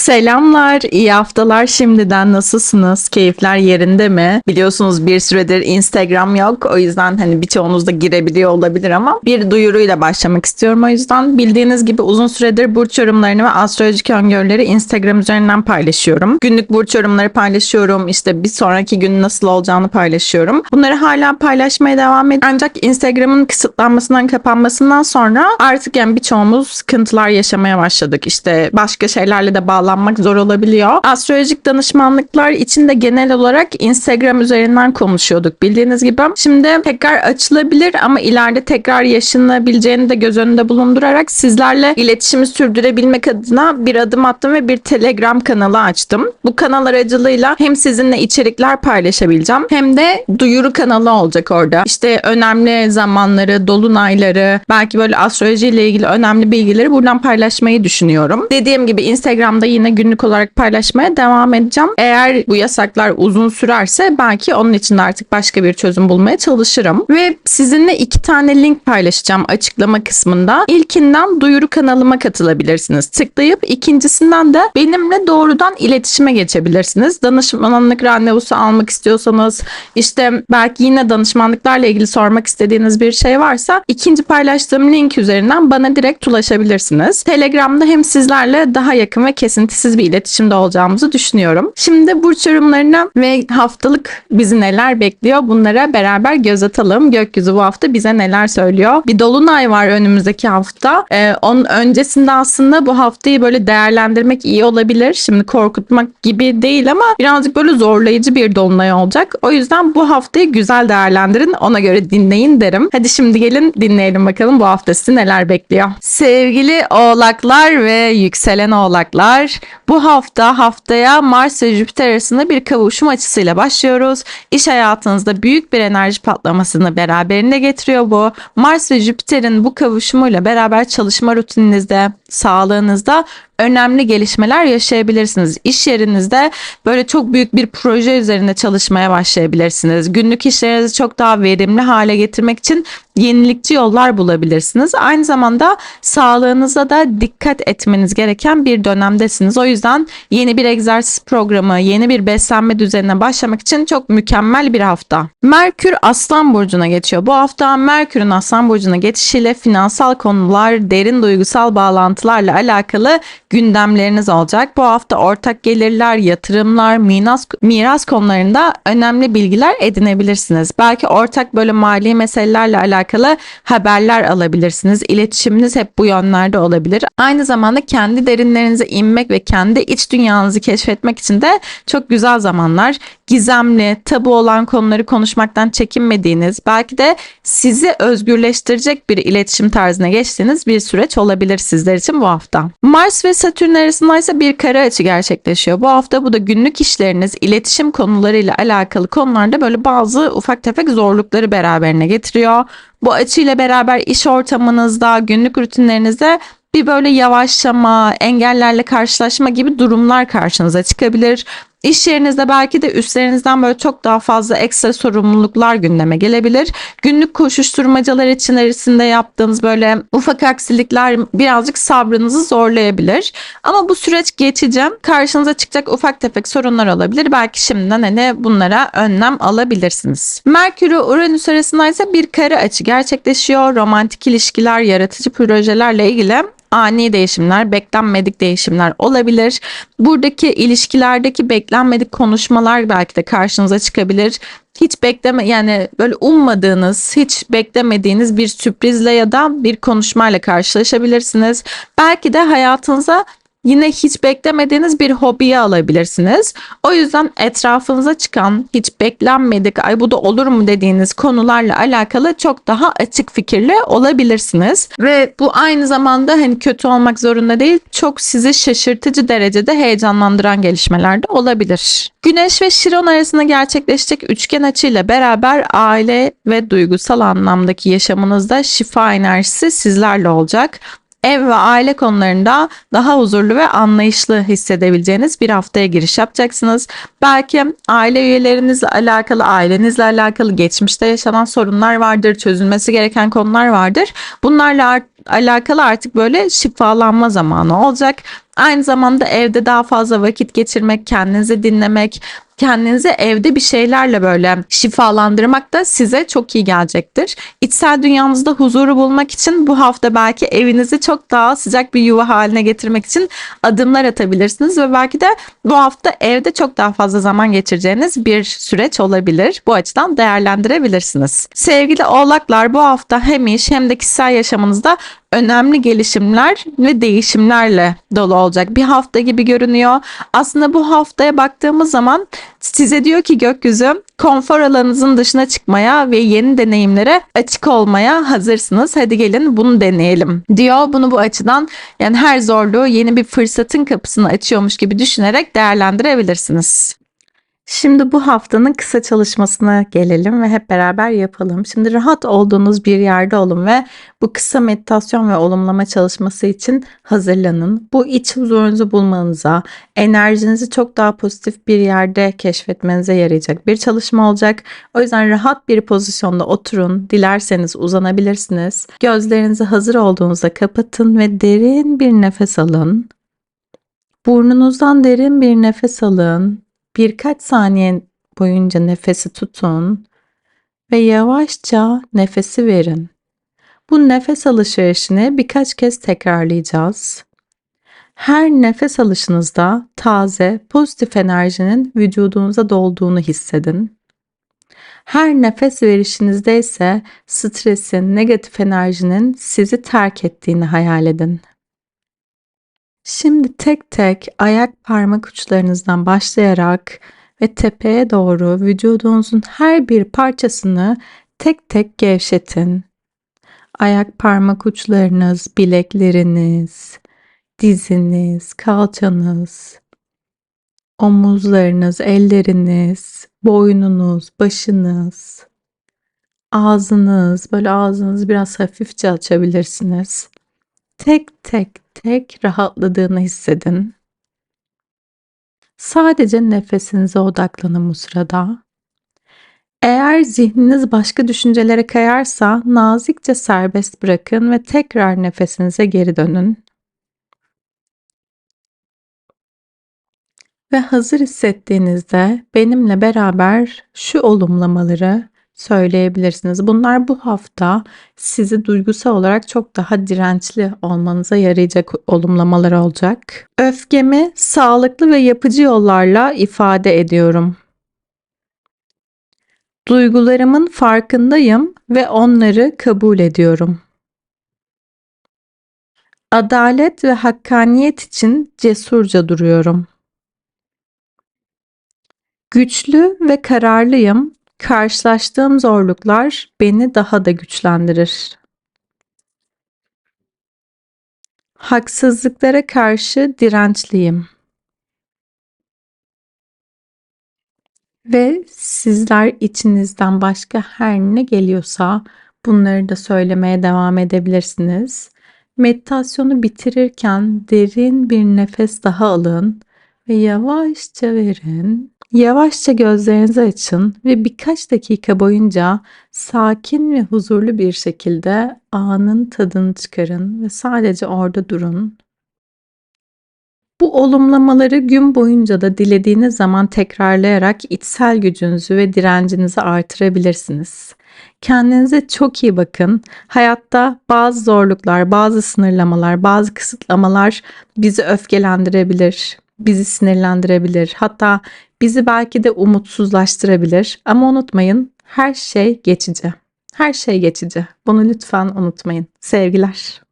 Selamlar, iyi haftalar şimdiden nasılsınız? Keyifler yerinde mi? Biliyorsunuz bir süredir Instagram yok. O yüzden hani birçoğunuz da girebiliyor olabilir ama bir duyuruyla başlamak istiyorum. O yüzden bildiğiniz gibi uzun süredir burç yorumlarını ve astrolojik öngörüleri Instagram üzerinden paylaşıyorum. Günlük burç yorumları paylaşıyorum. İşte bir sonraki gün nasıl olacağını paylaşıyorum. Bunları hala paylaşmaya devam ediyorum. Ancak Instagram'ın kısıtlanmasından kapanmasından sonra artık yani birçoğumuz sıkıntılar yaşamaya başladık. İşte başka şeylerle de bağlanmak zor olabiliyor. Astrolojik danışmanlıklar için de genel olarak Instagram üzerinden konuşuyorduk bildiğiniz gibi. Şimdi tekrar açılabilir ama ileride tekrar yaşanabileceğini de göz önünde bulundurarak sizlerle iletişimi sürdürebilmek adına bir adım attım ve bir Telegram kanalı açtım. Bu kanal aracılığıyla hem sizinle içerikler paylaşabileceğim hem de duyuru kanalı olacak orada. İşte önemli zamanları, dolunayları, belki böyle astroloji ile ilgili önemli bilgileri buradan paylaşmayı düşünüyorum. Dediğim gibi Instagram'da yine günlük olarak paylaşmaya devam edeceğim. Eğer bu yasaklar uzun sürerse belki onun için de artık başka bir çözüm bulmaya çalışırım. Ve sizinle iki tane link paylaşacağım açıklama kısmında. İlkinden duyuru kanalıma katılabilirsiniz. Tıklayıp ikincisinden de benimle doğrudan iletişime geçebilirsiniz. Danışmanlık randevusu almak istiyorsanız işte belki yine danışmanlıklarla ilgili sormak istediğiniz bir şey varsa ikinci paylaştığım link üzerinden bana direkt ulaşabilirsiniz. Telegram'da hem sizlerle daha yakın ve kesintisiz bir iletişimde olacağımızı düşünüyorum. Şimdi burç yorumlarına ve haftalık bizi neler bekliyor bunlara beraber göz atalım. Gökyüzü bu hafta bize neler söylüyor. Bir dolunay var önümüzdeki hafta. Ee, onun öncesinde aslında bu haftayı böyle değerlendirmek iyi olabilir. Şimdi korkutmak gibi değil ama birazcık böyle zorlayıcı bir dolunay olacak. O yüzden bu haftayı güzel değerlendirin. Ona göre dinleyin derim. Hadi şimdi gelin dinleyelim bakalım bu hafta sizi neler bekliyor. Sevgili oğlaklar ve yükselen oğlaklar bu hafta haftaya Mars ve Jüpiter arasında bir kavuşum açısıyla başlıyoruz. İş hayatınızda büyük bir enerji patlamasını beraberinde getiriyor bu. Mars ve Jüpiter'in bu kavuşumuyla beraber çalışma rutininizde, sağlığınızda önemli gelişmeler yaşayabilirsiniz. İş yerinizde böyle çok büyük bir proje üzerinde çalışmaya başlayabilirsiniz. Günlük işlerinizi çok daha verimli hale getirmek için yenilikçi yollar bulabilirsiniz. Aynı zamanda sağlığınıza da dikkat etmeniz gereken bir dönemdesiniz. O yüzden yeni bir egzersiz programı, yeni bir beslenme düzenine başlamak için çok mükemmel bir hafta. Merkür Aslan Burcu'na geçiyor. Bu hafta Merkür'ün Aslan Burcu'na geçişiyle finansal konular, derin duygusal bağlantılarla alakalı gündemleriniz olacak. Bu hafta ortak gelirler, yatırımlar, miras, miras konularında önemli bilgiler edinebilirsiniz. Belki ortak böyle mali meselelerle alakalı haberler alabilirsiniz. İletişiminiz hep bu yönlerde olabilir. Aynı zamanda kendi derinlerinize inmek ve kendi iç dünyanızı keşfetmek için de çok güzel zamanlar. Gizemli, tabu olan konuları konuşmaktan çekinmediğiniz, belki de sizi özgürleştirecek bir iletişim tarzına geçtiğiniz bir süreç olabilir sizler için bu hafta. Mars ve Satürn arasında ise bir kare açı gerçekleşiyor. Bu hafta bu da günlük işleriniz, iletişim konularıyla alakalı konularda böyle bazı ufak tefek zorlukları beraberine getiriyor. Bu açıyla beraber iş ortamınızda, günlük rutinlerinizde bir böyle yavaşlama, engellerle karşılaşma gibi durumlar karşınıza çıkabilir. İş yerinizde belki de üstlerinizden böyle çok daha fazla ekstra sorumluluklar gündeme gelebilir. Günlük koşuşturmacalar içerisinde yaptığınız böyle ufak aksilikler birazcık sabrınızı zorlayabilir. Ama bu süreç geçici. Karşınıza çıkacak ufak tefek sorunlar olabilir. Belki şimdiden hani bunlara önlem alabilirsiniz. Merkür ve Uranüs arasında ise bir kare açı gerçekleşiyor. Romantik ilişkiler, yaratıcı projelerle ilgili ani değişimler, beklenmedik değişimler olabilir. Buradaki ilişkilerdeki beklenmedik konuşmalar belki de karşınıza çıkabilir. Hiç bekleme yani böyle ummadığınız, hiç beklemediğiniz bir sürprizle ya da bir konuşmayla karşılaşabilirsiniz. Belki de hayatınıza yine hiç beklemediğiniz bir hobiye alabilirsiniz. O yüzden etrafınıza çıkan hiç beklenmedik ay bu da olur mu dediğiniz konularla alakalı çok daha açık fikirli olabilirsiniz. Ve bu aynı zamanda hani kötü olmak zorunda değil çok sizi şaşırtıcı derecede heyecanlandıran gelişmeler de olabilir. Güneş ve Şiron arasında gerçekleşecek üçgen açıyla beraber aile ve duygusal anlamdaki yaşamınızda şifa enerjisi sizlerle olacak ev ve aile konularında daha huzurlu ve anlayışlı hissedebileceğiniz bir haftaya giriş yapacaksınız. Belki aile üyelerinizle alakalı, ailenizle alakalı geçmişte yaşanan sorunlar vardır, çözülmesi gereken konular vardır. Bunlarla alakalı artık böyle şifalanma zamanı olacak. Aynı zamanda evde daha fazla vakit geçirmek, kendinizi dinlemek, kendinizi evde bir şeylerle böyle şifalandırmak da size çok iyi gelecektir. İçsel dünyanızda huzuru bulmak için bu hafta belki evinizi çok daha sıcak bir yuva haline getirmek için adımlar atabilirsiniz ve belki de bu hafta evde çok daha fazla zaman geçireceğiniz bir süreç olabilir. Bu açıdan değerlendirebilirsiniz. Sevgili oğlaklar bu hafta hem iş hem de kişisel yaşamınızda önemli gelişimler ve değişimlerle dolu olacak bir hafta gibi görünüyor. Aslında bu haftaya baktığımız zaman size diyor ki gökyüzü konfor alanınızın dışına çıkmaya ve yeni deneyimlere açık olmaya hazırsınız. Hadi gelin bunu deneyelim diyor. Bunu bu açıdan yani her zorluğu yeni bir fırsatın kapısını açıyormuş gibi düşünerek değerlendirebilirsiniz. Şimdi bu haftanın kısa çalışmasına gelelim ve hep beraber yapalım. Şimdi rahat olduğunuz bir yerde olun ve bu kısa meditasyon ve olumlama çalışması için hazırlanın. Bu iç huzurunuzu bulmanıza, enerjinizi çok daha pozitif bir yerde keşfetmenize yarayacak bir çalışma olacak. O yüzden rahat bir pozisyonda oturun. Dilerseniz uzanabilirsiniz. Gözlerinizi hazır olduğunuzda kapatın ve derin bir nefes alın. Burnunuzdan derin bir nefes alın. Birkaç saniye boyunca nefesi tutun ve yavaşça nefesi verin. Bu nefes alışverişini birkaç kez tekrarlayacağız. Her nefes alışınızda taze, pozitif enerjinin vücudunuza dolduğunu hissedin. Her nefes verişinizde ise stresin, negatif enerjinin sizi terk ettiğini hayal edin. Şimdi tek tek ayak parmak uçlarınızdan başlayarak ve tepeye doğru vücudunuzun her bir parçasını tek tek gevşetin. Ayak parmak uçlarınız, bilekleriniz, diziniz, kalçanız, omuzlarınız, elleriniz, boynunuz, başınız, ağzınız, böyle ağzınızı biraz hafifçe açabilirsiniz. Tek tek tek rahatladığını hissedin. Sadece nefesinize odaklanın bu sırada. Eğer zihniniz başka düşüncelere kayarsa nazikçe serbest bırakın ve tekrar nefesinize geri dönün. Ve hazır hissettiğinizde benimle beraber şu olumlamaları söyleyebilirsiniz. Bunlar bu hafta sizi duygusal olarak çok daha dirençli olmanıza yarayacak olumlamalar olacak. Öfkemi sağlıklı ve yapıcı yollarla ifade ediyorum. Duygularımın farkındayım ve onları kabul ediyorum. Adalet ve hakkaniyet için cesurca duruyorum. Güçlü ve kararlıyım Karşılaştığım zorluklar beni daha da güçlendirir. Haksızlıklara karşı dirençliyim. Ve sizler içinizden başka her ne geliyorsa bunları da söylemeye devam edebilirsiniz. Meditasyonu bitirirken derin bir nefes daha alın ve yavaşça verin. Yavaşça gözlerinizi açın ve birkaç dakika boyunca sakin ve huzurlu bir şekilde anın tadını çıkarın ve sadece orada durun. Bu olumlamaları gün boyunca da dilediğiniz zaman tekrarlayarak içsel gücünüzü ve direncinizi artırabilirsiniz. Kendinize çok iyi bakın. Hayatta bazı zorluklar, bazı sınırlamalar, bazı kısıtlamalar bizi öfkelendirebilir, bizi sinirlendirebilir. Hatta bizi belki de umutsuzlaştırabilir. Ama unutmayın her şey geçici. Her şey geçici. Bunu lütfen unutmayın. Sevgiler.